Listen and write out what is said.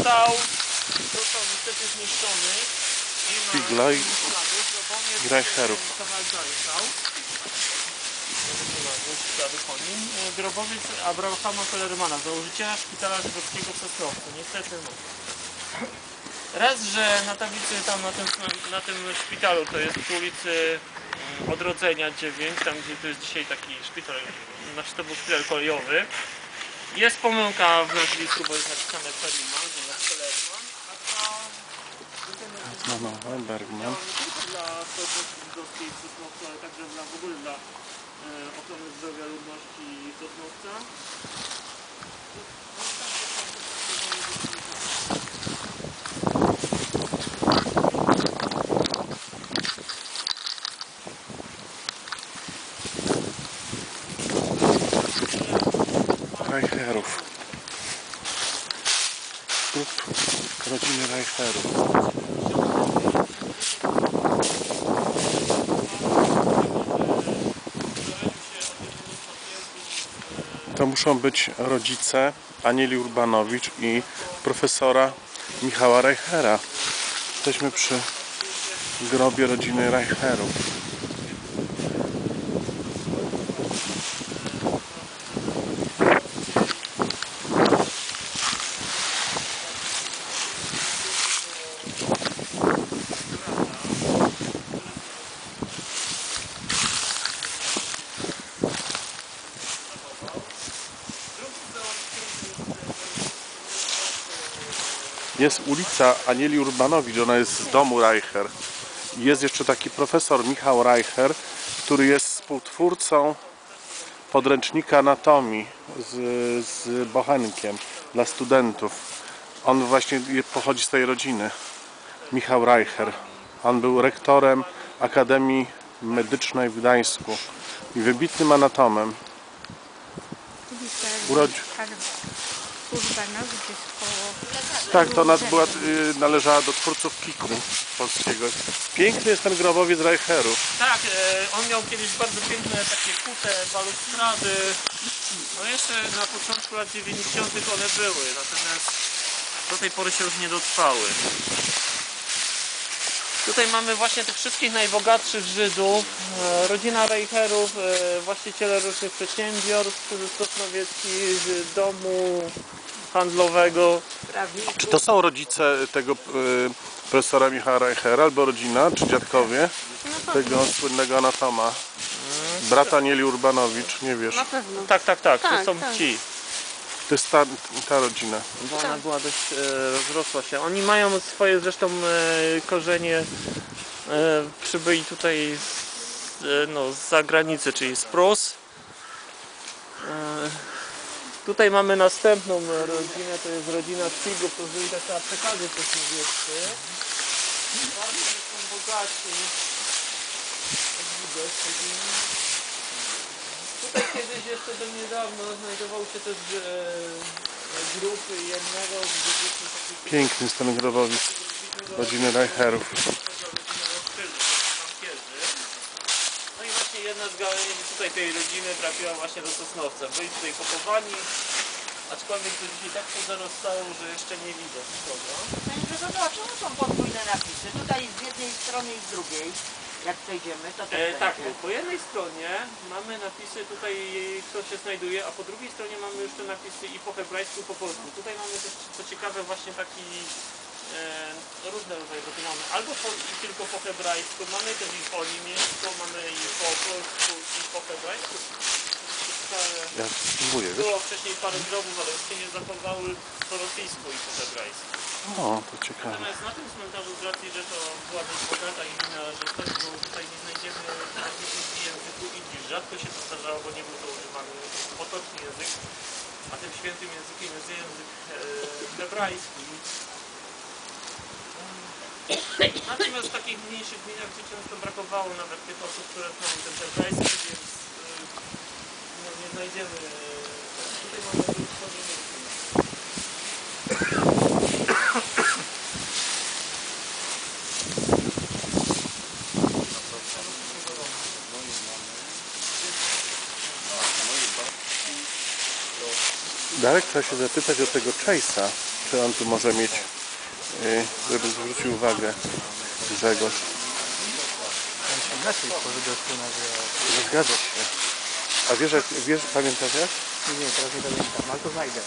stał, został niestety zniszczony. Szpigla i- Reicherów. e, Grobowiec Abrahama Kellermana, założyciela szpitala żydowskiego w Sosnowcu. Niestety no. Raz, że na tablicy tam na tym, na tym szpitalu, to jest przy ulicy mm, Odrodzenia 9, tam gdzie to jest dzisiaj taki szpital, znaczy to był szpital kolejowy. Jest pomyłka w nazwisku, bo jest napisane Perryman, No, no, Bergman. dla w Sosnowcu, ale także dla, w ogóle dla e, ochrony zdrowia ludności Sosnowca. Reicherów. Grup rodziny Reicherów. To muszą być rodzice Anieli Urbanowicz i profesora Michała Reichera. Jesteśmy przy grobie rodziny Reicherów. Jest ulica Anieli Urbanowicz, ona jest z domu Reicher. Jest jeszcze taki profesor Michał Reicher, który jest współtwórcą podręcznika anatomii z, z Bochenkiem dla studentów. On właśnie pochodzi z tej rodziny. Michał Reicher. On był rektorem Akademii Medycznej w Gdańsku i wybitnym anatomem. Urodzi- Urbanowicz jest. Tak, to nas była, y, należała do twórców Kikru polskiego. Piękny jest ten grobowiec Reicherów. Tak, e, on miał kiedyś bardzo piękne takie kute balustrady. No jeszcze na początku lat 90. one były, natomiast do tej pory się już nie dotrwały. Tutaj mamy właśnie tych wszystkich najbogatszych Żydów, e, rodzina Reicherów, e, właściciele różnych przedsiębiorstw sosnowieckich, e, domu handlowego. Czy to są rodzice tego y, profesora Michała Reichera, albo rodzina, czy dziadkowie tego słynnego anatoma? Brat Anieli Urbanowicz, nie wiesz. Na pewno. Tak, tak, tak, to Tak, są tak. ci. To jest ta, ta rodzina. Bo ona była dość e, rozrosła się. Oni mają swoje zresztą e, korzenie e, przybyli tutaj z, e, no, z zagranicy, czyli z Prus. E, tutaj mamy następną rodzinę, to jest rodzina Figów, to byli taka aptekarzy pośmiewieccy. Bardzo są bogaci. Widać, Tutaj kiedyś jeszcze do niedawno znajdował się też e, grupy jednego z Piękny jest ten grobowiec rodziny Reicherów. No i właśnie jedna z galerii tutaj tej rodziny trafiła właśnie do Sosnowca. Byli tutaj pochowani, aczkolwiek to dzisiaj tak to zarostało, że jeszcze nie widać nikogo. Panie profesorze, czemu są podwójne napisy? Tutaj z jednej strony i z drugiej. Jak przejdziemy, to też E, tak, będzie. po jednej stronie mamy napisy tutaj, kto się znajduje, a po drugiej stronie mamy już te napisy i po hebrajsku, i po polsku. Tutaj mamy też, co ciekawe, właśnie taki różne rodzaje, bo tu mamy albo po, i tylko po hebrajsku, mamy też i po niemiecku, mamy i po polsku, i po hebrajsku. Ja spróbuję, wiesz? Było wcześniej parę grobów, ale już się nie zachowały po rosyjsku i po hebrajsku. O, to ciekawe. Natomiast na tym cmentarzu z racji, że to była dość bogata i inna rzeczywistość, bo tutaj nie znajdziemy w języku idisz. Rzadko się to zdarzało, bo nie był to używany potoczny język, a tym świętym językiem jest język e, hebrajski. Natomiast w takich mniejszych gminach gdzie często brakowało nawet tych osób, które znają ten hebrajski, więc e, no, nie znajdziemy. e, Tutaj mamy niemieckich. Darek chciał się zapytać o tego Chase'a. czy on tu może mieć, y, żeby zwrócił uwagę Grzegorz. Zgadza się. A wiesz, wiesz pamiętasz jak? Nie, teraz nie pamiętam, ale to znajdę.